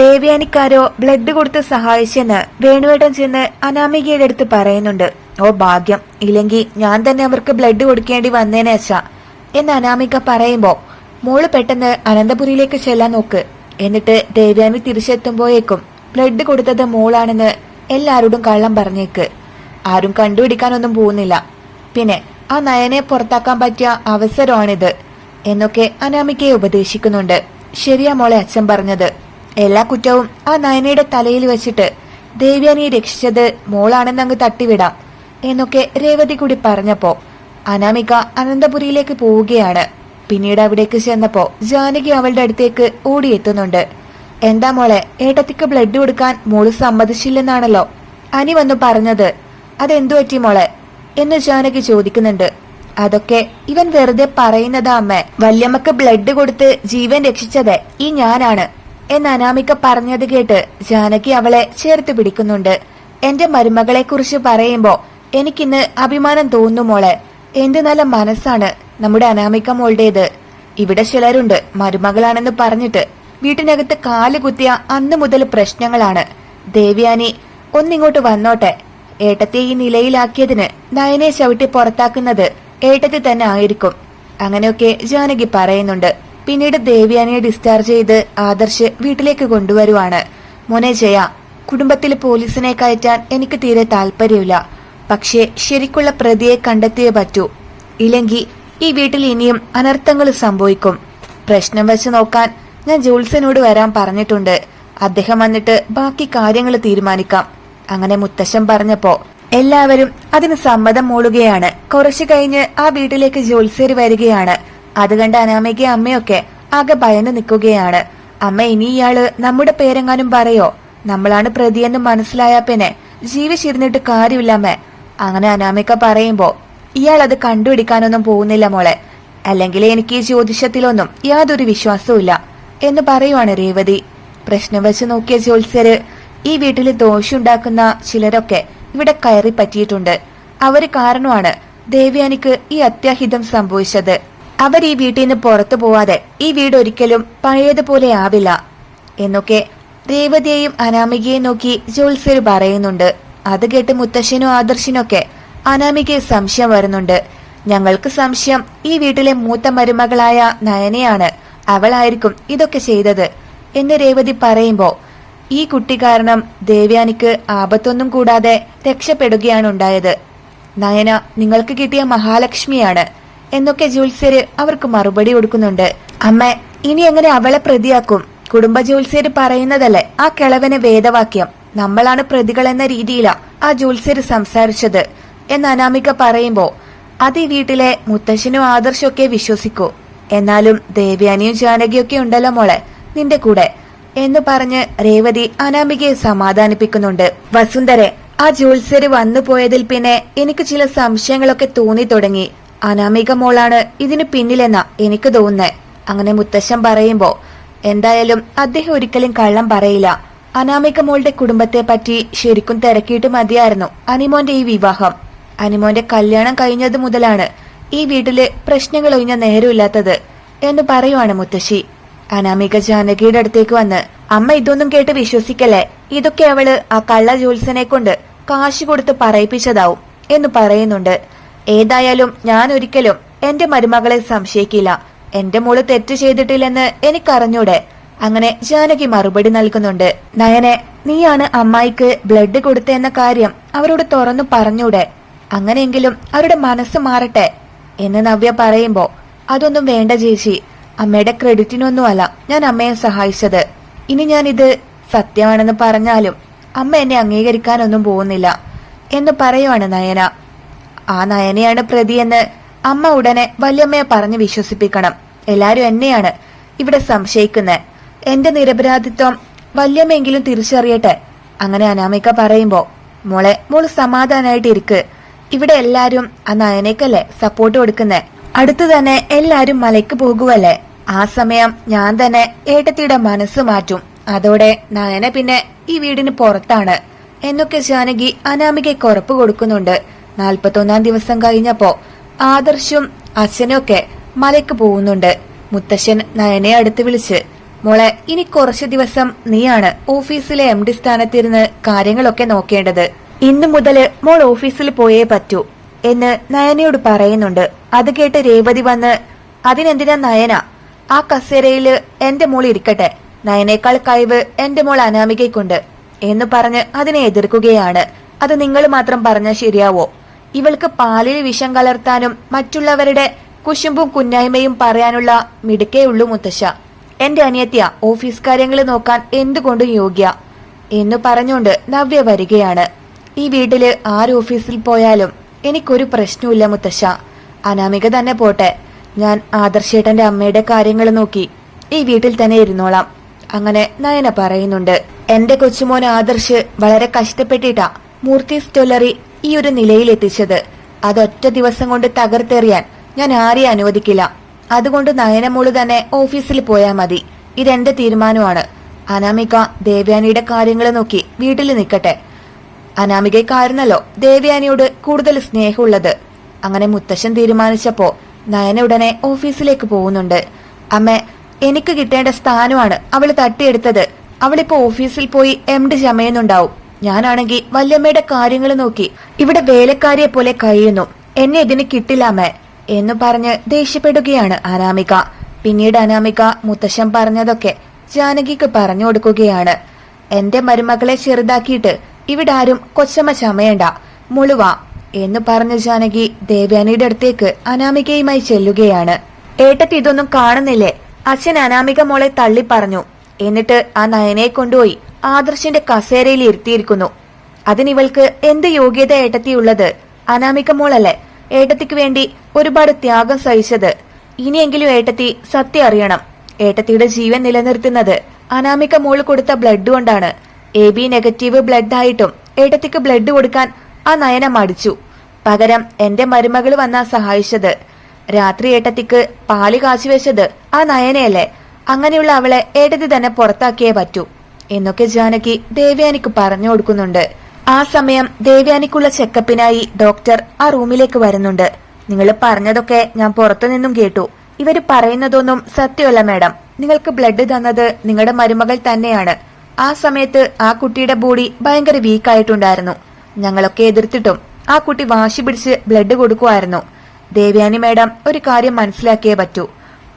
ദേവയാനിക്കാരോ blood കൊടുത്ത് സഹായിച്ചെന്ന് വേണുവേട്ടൻ ചെന്ന് അനാമികയുടെ അടുത്ത് പറയുന്നുണ്ട്. ഓ ഭാഗ്യം. ഇല്ലെങ്കിൽ ഞാൻ തന്നെ അവർക്ക് ബ്ലഡ് കൊടുക്കേണ്ടി വന്നേനെ അച്ഛ എന്ന് അനാമിക പറയുമ്പോ മോൾ പെട്ടെന്ന് അനന്തപുരിയിലേക്ക് ചെല്ലാൻ നോക്ക്. എന്നിട്ട് ദേവ്യാനി തിരിച്ചെത്തുമ്പോഴേക്കും ബ്ലഡ് കൊടുത്തത് മോളാണെന്ന് എല്ലാരോടും കള്ളം പറഞ്ഞേക്ക്. ആരും കണ്ടുപിടിക്കാനൊന്നും പോകുന്നില്ല. പിന്നെ ആ നയനെ പുറത്താക്കാൻ പറ്റിയ അവസരമാണിത് എന്നൊക്കെ അനാമികയെ ഉപദേശിക്കുന്നുണ്ട്. ശരിയാ മോളെ അച്ഛൻ പറഞ്ഞത്. എല്ലാ കുറ്റവും ആ നയനയുടെ തലയിൽ വെച്ചിട്ട് ദേവ്യാനിയെ രക്ഷിച്ചത് മോളാണെന്ന് അങ്ങ് തട്ടിവിടാം എന്നൊക്കെ രേവതി കൂടി പറഞ്ഞപ്പോ അനാമിക അനന്തപുരിയിലേക്ക് പോവുകയാണ്. പിന്നീട് അവിടേക്ക് ചെന്നപ്പോ ജാനകി അവളുടെ അടുത്തേക്ക് ഓടിയെത്തുന്നുണ്ട്. എന്താ മോളെ ഏട്ടത്തിക്ക് ബ്ലഡ് കൊടുക്കാൻ മോൾ സമ്മതിച്ചില്ലെന്നാണല്ലോ. അനി വന്നു പറഞ്ഞത് അതെന്തു പറ്റി മോളെ? എന്ന് ജാനകി ചോദിക്കുന്നുണ്ട്. അതൊക്കെ ഇവൻ വെറുതെ പറയുന്നതാ അമ്മ. വല്യമ്മക്ക് ബ്ലഡ് കൊടുത്ത് ജീവൻ രക്ഷിച്ചത് ഈ ഞാനാണ്. എന്ന് അനാമിക പറഞ്ഞത് കേട്ട് ജാനകി അവളെ ചേർത്ത് പിടിക്കുന്നുണ്ട്. എന്റെ മരുമകളെ കുറിച്ച് പറയുമ്പോ എനിക്കിന്ന് അഭിമാനം തോന്നുന്നു മോളെ. എന്ത് നല്ല മനസ്സാണ് നമ്മുടെ അനാമിക മോളുടേത്. ഇവിടെ ചിലരുണ്ട് മരുമകളാണെന്ന് പറഞ്ഞിട്ട് വീട്ടിനകത്ത് കാൽ കുത്തിയ അന്ന് മുതൽ പ്രശ്നങ്ങളാണ്. ദേവ്യാനി ഒന്നിങ്ങോട്ട് വന്നോട്ടെ. ഏട്ടത്തെ ഈ നിലയിലാക്കിയതിന് നയനെ ചവിട്ടി പുറത്താക്കുന്നത് ഏട്ടത്തി തന്നെ ആയിരിക്കും. അങ്ങനെയൊക്കെ ജാനകി പറയുന്നുണ്ട്. പിന്നീട് ദേവ്യാനിയെ ഡിസ്ചാർജ് ചെയ്ത് ആദർശ് വീട്ടിലേക്ക് കൊണ്ടുവരുവാണ്. മോനെ ജയ കുടുംബത്തിൽ പോലീസിനെ കയറ്റാൻ എനിക്ക് തീരെ താല്പര്യമില്ല പക്ഷേ ശരിക്കുള്ള പ്രതിയെ കണ്ടെത്തിയേ പറ്റൂ. ഇല്ലെങ്കിൽ ഈ വീട്ടിൽ ഇനിയും അനർത്ഥങ്ങൾ സംഭവിക്കും. പ്രശ്നം വെച്ച് നോക്കാൻ ഞാൻ ജോത്സ്യനോട് വരാൻ പറഞ്ഞിട്ടുണ്ട്. അദ്ദേഹം വന്നിട്ട് ബാക്കി കാര്യങ്ങൾ തീരുമാനിക്കാം. അങ്ങനെ മുത്തശ്ശൻ പറഞ്ഞപ്പോ എല്ലാവരും അതിന് സമ്മതം മൂളുകയാണ്. കുറച്ചു കഴിഞ്ഞ് ആ വീട്ടിലേക്ക് ജോത്സ്യർ വരികയാണ്. അത് കണ്ട അനാമയ്ക്ക് അമ്മയൊക്കെ ആകെ ഭയന്ന് നിൽക്കുകയാണ്. അമ്മ ഇനി ഇയാൾ നമ്മുടെ പേരെങ്ങാനും പറയോ? നമ്മളാണ് പ്രതിയെന്ന് മനസ്സിലായാ പിന്നെ ജീവിച്ചിരുന്നിട്ട് കാര്യമില്ലമ്മ അങ്ങനെ അനാമിക പറയുമ്പോ ഇയാൾ അത് കണ്ടുപിടിക്കാനൊന്നും പോകുന്നില്ല മോളെ. അല്ലെങ്കിൽ എനിക്ക് ഈ ജ്യോതിഷത്തിലൊന്നും യാതൊരു വിശ്വാസവും എന്ന് പറയുവാണ് രേവതി. പ്രശ്നം വെച്ച് നോക്കിയ ജ്യോത്സ്യര് ഈ വീട്ടിൽ ദോഷമുണ്ടാക്കുന്ന ചിലരൊക്കെ ഇവിടെ കയറി പറ്റിയിട്ടുണ്ട് അവർ കാരണമാണ് ദേവ്യാനിക്ക് ഈ അത്യാഹിതം സംഭവിച്ചത്. അവർ ഈ വീട്ടിൽ നിന്ന് പുറത്തു പോവാതെ ഈ വീട് ഒരിക്കലും പഴയതുപോലെ ആവില്ല എന്നൊക്കെ രേവതിയെയും അനാമികയെയും നോക്കി ജോത്സ്യർ പറയുന്നുണ്ട്. അത് കേട്ട് മുത്തശ്ശനും ആദർശിനൊക്കെ അനാമികയെ സംശയം വരുന്നുണ്ട്. ഞങ്ങൾക്ക് സംശയം ഈ വീട്ടിലെ മൂത്ത മരുമകളായ നയനയാണ്. അവളായിരിക്കും ഇതൊക്കെ ചെയ്തത് എന്ന് രേവതി പറയുമ്പോ ഈ കുട്ടി കാരണം ദേവ്യാനിക്ക് ആപത്തൊന്നും കൂടാതെ രക്ഷപ്പെടുകയാണ് ഉണ്ടായത്. നയന നിങ്ങൾക്ക് കിട്ടിയ മഹാലക്ഷ്മിയാണ്. എന്നൊക്കെ ജ്യോത്സ്യര് അവർക്ക് മറുപടി കൊടുക്കുന്നുണ്ട്. അമ്മ ഇനി എങ്ങനെ അവളെ പ്രതിയാക്കും? കുടുംബ ജ്യോത്സ്യര് പറയുന്നതല്ലേ ആ കിളവന് വേദവാക്യം. നമ്മളാണ് പ്രതികൾ എന്ന രീതിയിലാ ആ ജ്യോത്സ്യര് സംസാരിച്ചത്. എന്ന് അനാമിക പറയുമ്പോ അത് ഈ വീട്ടിലെ മുത്തശ്ശനും ആദർശമൊക്കെ വിശ്വസിക്കൂ. എന്നാലും ദേവ്യാനിയും ജാനകിയൊക്കെ ഉണ്ടല്ലോ മോളെ നിന്റെ കൂടെ. എന്ന് പറഞ്ഞ് രേവതി അനാമികയെ സമാധാനിപ്പിക്കുന്നുണ്ട്. വസുന്ധരെ ആ ജ്യോത്സ്യര് വന്നു പോയതിൽ പിന്നെ എനിക്ക് ചില സംശയങ്ങളൊക്കെ തോന്നി തുടങ്ങി. അനാമിക മോളാണ് ഇതിന് പിന്നിലെന്ന എനിക്ക് തോന്നുന്നേ. അങ്ങനെ മുത്തശ്ശൻ പറയുമ്പോ എന്തായാലും അദ്ദേഹം ഒരിക്കലും കള്ളം പറയില്ല. അനാമിക മോളുടെ കുടുംബത്തെ പറ്റി ശരിക്കും തിരക്കിയിട്ട് മതിയായിരുന്നു അനിമോന്റെ ഈ വിവാഹം. അനിമോന്റെ കല്യാണം കഴിഞ്ഞത് മുതലാണ് ഈ വീട്ടിൽ പ്രശ്നങ്ങൾ ഒഴിഞ്ഞ നേരമില്ലാത്തത് എന്ന് പറയുവാണ് മുത്തശ്ശി. അനാമിക ജാനകിയുടെ അടുത്തേക്ക് വന്ന് അമ്മ ഇതൊന്നും കേട്ട് വിശ്വസിക്കല്ലേ? ഇതൊക്കെ അവൾ ആ കള്ള ജോത്സനെ കൊണ്ട് കാശ് കൊടുത്ത് പറയിപ്പിച്ചതാവും എന്ന് പറയുന്നുണ്ട്. ഏതായാലും ഞാൻ ഒരിക്കലും എന്റെ മരുമകളെ സംശയിക്കില്ല. എന്റെ മോൾ തെറ്റ് ചെയ്തിട്ടില്ലെന്ന് എനിക്കറിഞ്ഞൂടെ. അങ്ങനെ ജാനകി മറുപടി നൽകുന്നുണ്ട്. നയനെ നീയാണ് അമ്മായിക്ക് ബ്ലഡ് കൊടുത്തെന്ന കാര്യം അവരോട് തുറന്നു പറഞ്ഞൂടെ. അങ്ങനെയെങ്കിലും അവരുടെ മനസ്സ് മാറട്ടെ എന്ന് നവ്യ പറയുമ്പോ അതൊന്നും വേണ്ട ചേച്ചി. അമ്മയുടെ ക്രെഡിറ്റിനൊന്നുമല്ല ഞാൻ അമ്മയെ സഹായിച്ചത്. ഇനി ഞാൻ ഇത് സത്യമാണെന്ന് പറഞ്ഞാലും അമ്മ എന്നെ അംഗീകരിക്കാനൊന്നും പോകുന്നില്ല എന്ന് പറയുവാണ് നയന. ആ നയനയാണ് പ്രതിയെന്ന് അമ്മ ഉടനെ വല്യമ്മയെ പറഞ്ഞു വിശ്വസിപ്പിക്കണം. എല്ലാരും എന്നെയാണ് ഇവിടെ സംശയിക്കുന്നത് എന്റെ നിരപരാധിത്വം വല്യമ്മയെങ്കിലും തിരിച്ചറിയട്ടെ അങ്ങനെ അനാമിക പറയുമ്പോ മോളെ മോൾ സമാധാനായിട്ട് ഇരിക്ക്. ഇവിടെ എല്ലാരും ആ നയനേക്കല്ലേ സപ്പോർട്ട് കൊടുക്കുന്നേ? അടുത്തു തന്നെ എല്ലാരും മലയ്ക്ക് പോകുവല്ലേ? ആ സമയം ഞാൻ തന്നെ ഏട്ടത്തിയുടെ മനസ്സ് മാറ്റും. അതോടെ നയന പിന്നെ ഈ വീടിന് പുറത്താണ്. എന്നൊക്കെ ജാനകി അനാമികയ്ക്ക് ഉറപ്പ് കൊടുക്കുന്നുണ്ട്. നാൽപ്പത്തൊന്നാം ദിവസം കഴിഞ്ഞപ്പോ ആദർശും അച്ഛനൊക്കെ മലയ്ക്ക് പോകുന്നുണ്ട്. മുത്തശ്ശൻ നയനെ അടുത്ത് വിളിച്ച് മോളെ ഇനി കുറച്ചു ദിവസം നീയാണ് ഓഫീസിലെ എം ഡി സ്ഥാനത്തിരുന്ന് കാര്യങ്ങളൊക്കെ നോക്കേണ്ടത്. ഇന്നു മുതൽ മോൾ ഓഫീസിൽ പോയേ പറ്റൂ എന്ന് നയനയോട് പറയുന്നുണ്ട്. അത് കേട്ട് രേവതി വന്ന് അതിനെന്തിനാ നയന? ആ കസേരയിൽ എന്റെ മോൾ ഇരിക്കട്ടെ. നയനേക്കാൾ കഴിവ് എന്റെ മോൾ അനാമികയ്ക്കുണ്ട് എന്ന് പറഞ്ഞ് അതിനെ എതിർക്കുകയാണ്. അത് നിങ്ങൾ മാത്രം പറഞ്ഞാൽ ശരിയാവോ? ഇവൾക്ക് പാലിൽ വിഷം കലർത്താനും മറ്റുള്ളവരുടെ കുശുമ്പും കുന്നായ്മയും പറയാനുള്ള മിടുക്കേ ഉള്ളൂ മുത്തശ്ശ. എന്റെ അനിയത്തിയ ഓഫീസ് കാര്യങ്ങൾ നോക്കാൻ എന്തുകൊണ്ടും യോഗ്യ. എന്ന് പറഞ്ഞുകൊണ്ട് നവ്യ വരികയാണ്. ഈ വീട്ടിൽ ആര് ഓഫീസിൽ പോയാലും എനിക്കൊരു പ്രശ്നവുമില്ല മുത്തശ്ശ. അനാമിക തന്നെ പോട്ടെ. ഞാൻ ആദർശേട്ടന്റെ അമ്മയുടെ കാര്യങ്ങൾ നോക്കി ഈ വീട്ടിൽ തന്നെ ഇരുന്നോളാം. അങ്ങനെ നയന പറയുന്നുണ്ട്. എന്റെ കൊച്ചുമോൻ ആദർശ് വളരെ കഷ്ടപ്പെട്ടിട്ടാ മൂർത്തി ജ്വല്ലറി ഈ ഒരു നിലയിൽ എത്തിച്ചത് അതൊറ്റ ദിവസം കൊണ്ട് തകർത്തെറിയാൻ ഞാൻ ആരെയും അനുവദിക്കില്ല. അതുകൊണ്ട് നയനമോൾ തന്നെ ഓഫീസിൽ പോയാൽ മതി. ഇതെന്റെ തീരുമാനമാണ്. അനാമിക ദേവ്യാനിയുടെ കാര്യങ്ങൾ നോക്കി വീട്ടിൽ നിൽക്കട്ടെ. അനാമികയ്ക്കായിരുന്നല്ലോ ദേവ്യാനിയോട് കൂടുതൽ സ്നേഹമുള്ളത്. അങ്ങനെ മുത്തശ്ശൻ തീരുമാനിച്ചപ്പോ നയന ഉടനെ ഓഫീസിലേക്ക് പോകുന്നുണ്ട്. അമ്മ എനിക്ക് കിട്ടേണ്ട സ്ഥാനമാണ് അവൾ തട്ടിയെടുത്തത്. അവളിപ്പോ ഓഫീസിൽ പോയി എം ഡി ചമയുന്നുണ്ടാവും. ഞാനാണെങ്കിൽ വല്യമ്മയുടെ കാര്യങ്ങൾ നോക്കി ഇവിടെ വേലക്കാരിയെ പോലെ കഴിയുന്നു എന്നെ ഇതിന് കിട്ടില്ലാമേ എന്ന് പറഞ്ഞ് ദേഷ്യപ്പെടുകയാണ് അനാമിക. പിന്നീട് അനാമിക മുത്തശ്ശൻ പറഞ്ഞതൊക്കെ ജാനകിക്ക് പറഞ്ഞു കൊടുക്കുകയാണ്. എന്റെ മരുമകളെ ചെറുതാക്കിയിട്ട് ഇവിടെ ആരും കൊച്ചമ്മ ചമയണ്ട. മുളുവ എന്ന് പറഞ്ഞ ജാനകി ദേവ്യാനിയുടെ അടുത്തേക്ക് അനാമികയുമായി ചെല്ലുകയാണ്. ഏട്ടത്തി ഇതൊന്നും കാണുന്നില്ലേ? അച്ഛൻ അനാമിക മോളെ തള്ളി പറഞ്ഞു. എന്നിട്ട് ആ നയനെ കൊണ്ടുപോയി ആദർശിന്റെ കസേരയിൽ ഇരുത്തിയിരിക്കുന്നു. അതിനിവൾക്ക് എന്ത് യോഗ്യത ഏട്ടത്തിയുള്ളത്? അനാമിക മോളല്ലേ? ഏട്ടത്തിക്ക് വേണ്ടി ഒരുപാട് ത്യാഗം സഹിച്ചത്. ഇനിയെങ്കിലും ഏട്ടത്തി സത്യം അറിയണം. ഏട്ടത്തിയുടെ ജീവൻ നിലനിർത്തുന്നത് അനാമിക മോൾ കൊടുത്ത ബ്ലഡ് കൊണ്ടാണ്. എ ബി നെഗറ്റീവ് ബ്ലഡ് ആയിട്ടും ഏട്ടത്തിക്ക് ബ്ലഡ് കൊടുക്കാൻ ആ നയന മടിച്ചു. പകരം എന്റെ മരുമകൾ വന്നാ സഹായിച്ചത്. രാത്രി ഏട്ടത്തിക്ക് പാൽ കാച്ചുവെച്ചത് ആ നയനയല്ലേ? അങ്ങനെയുള്ള അവളെ ഏട്ടത്തി തന്നെ പുറത്താക്കിയേ പറ്റൂ. എന്നൊക്കെ ജാനകി ദേവ്യാനിക്ക് പറഞ്ഞു കൊടുക്കുന്നുണ്ട്. ആ സമയം ദേവ്യാനിക്കുള്ള ചെക്കപ്പിനായി ഡോക്ടർ ആ റൂമിലേക്ക് വരുന്നുണ്ട്. നിങ്ങൾ പറഞ്ഞതൊക്കെ ഞാൻ പുറത്തുനിന്നും കേട്ടു. ഇവർ പറയുന്നതൊന്നും സത്യമല്ല മാഡം. നിങ്ങൾക്ക് ബ്ലഡ് തന്നത് നിങ്ങളുടെ മരുമകൾ തന്നെയാണ്. ആ സമയത്ത് ആ കുട്ടിയുടെ ബോഡി ഭയങ്കര വീക്കായിട്ടുണ്ടായിരുന്നു ഞങ്ങളൊക്കെ എതിർത്തിട്ടും ആ കുട്ടി വാശി പിടിച്ച് ബ്ലഡ് കൊടുക്കുമായിരുന്നു ദേവ്യാനി മാഡം ഒരു കാര്യം മനസ്സിലാക്കിയേ പറ്റൂ.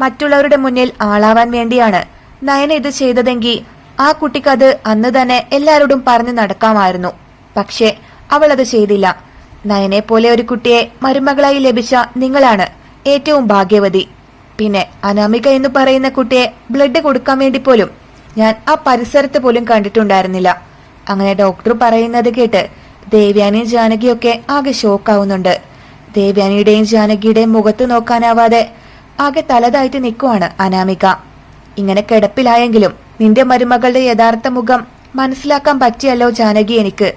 മറ്റുള്ളവരുടെ മുന്നിൽ ആളാവാൻ വേണ്ടിയാണ് നയന ഇത് ചെയ്തതെങ്കിൽ ആ കുട്ടിക്കത് അന്ന് തന്നെ എല്ലാവരോടും പറഞ്ഞു നടക്കാമായിരുന്നു. പക്ഷേ അവൾ അത് ചെയ്തില്ല. നയനെ പോലെ ഒരു കുട്ടിയെ മരുമകളായി ലഭിച്ച നിങ്ങളാണ് ഏറ്റവും ഭാഗ്യവതി. പിന്നെ അനാമിക എന്ന് പറയുന്ന കുട്ടിയെ ബ്ലഡ് കൊടുക്കാൻ വേണ്ടി പോലും ഞാൻ ആ പരിസരത്ത് പോലും കണ്ടിട്ടുണ്ടായിരുന്നില്ല. അങ്ങനെ ഡോക്ടർ പറയുന്നത് കേട്ട് ദേവ്യാനിയും ജാനകിയൊക്കെ ആകെ ഷോക്കാവുന്നുണ്ട്. ദേവ്യാനിയുടെയും ജാനകിയുടെയും മുഖത്ത് നോക്കാനാവാതെ ആകെ തലതായിട്ട് നിൽക്കുവാണ് അനാമിക. ഇങ്ങനെ കിടപ്പിലായെങ്കിലും നിന്റെ മരുമകളുടെ യഥാർത്ഥ മുഖം മനസ്സിലാക്കാൻ പറ്റിയല്ലോ ജാനകി എനിക്ക്.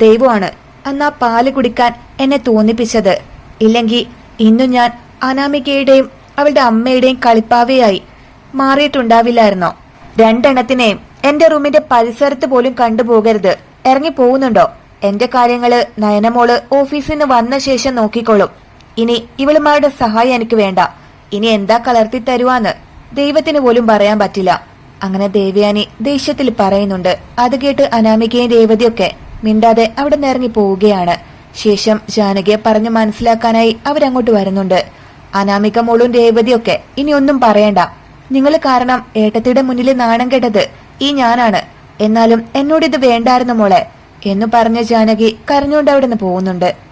ദൈവമാണ്. എന്നാ ആ പാൽ കുടിക്കാൻ എന്നെ തോന്നിപ്പിച്ചത്. ഇല്ലെങ്കിൽ ഇന്നു ഞാൻ അനാമികയുടെയും അവളുടെ അമ്മയുടെയും കളിപ്പാവയായി മാറിയിട്ടുണ്ടാവില്ലായിരുന്നോ? രണ്ടെണ്ണത്തിനെയും എന്റെ റൂമിന്റെ പരിസരത്ത് പോലും കണ്ടുപോകരുത്. ഇറങ്ങി പോകുന്നുണ്ടോ? എന്റെ കാര്യങ്ങൾ നയനമോൾ ഓഫീസിൽ നിന്ന് വന്ന ശേഷം നോക്കിക്കോളും. ഇനി ഇവളുമാരുടെ സഹായം എനിക്ക് വേണ്ട. ഇനി എന്താ കലർത്തി തരുവാന്ന് ദൈവത്തിന് പോലും പറയാൻ പറ്റില്ല. അങ്ങനെ ദേവയാനി ദേഷ്യത്തിൽ പറയുന്നുണ്ട്. അത് കേട്ട് അനാമികയും രേവതിയൊക്കെ മിണ്ടാതെ അവിടെ നിന്ന് ഇറങ്ങി പോവുകയാണ്. ശേഷം ജാനകിയെ പറഞ്ഞു മനസ്സിലാക്കാനായി അവരങ്ങോട്ട് വരുന്നുണ്ട്. അനാമിക മോളും രേവതിയൊക്കെ ഇനി ഒന്നും പറയണ്ട. നിങ്ങൾ കാരണം ഏട്ടത്തിയുടെ മുന്നിൽ നാണം കെട്ടത് ഈ ഞാനാണ്. എന്നാലും എന്നോട് ഇത് വേണ്ടായിരുന്നു മോളെ എന്നു പറഞ്ഞ ജാനകി കരഞ്ഞുകൊണ്ട് അവിടെ നിന്ന് പോകുന്നുണ്ട്.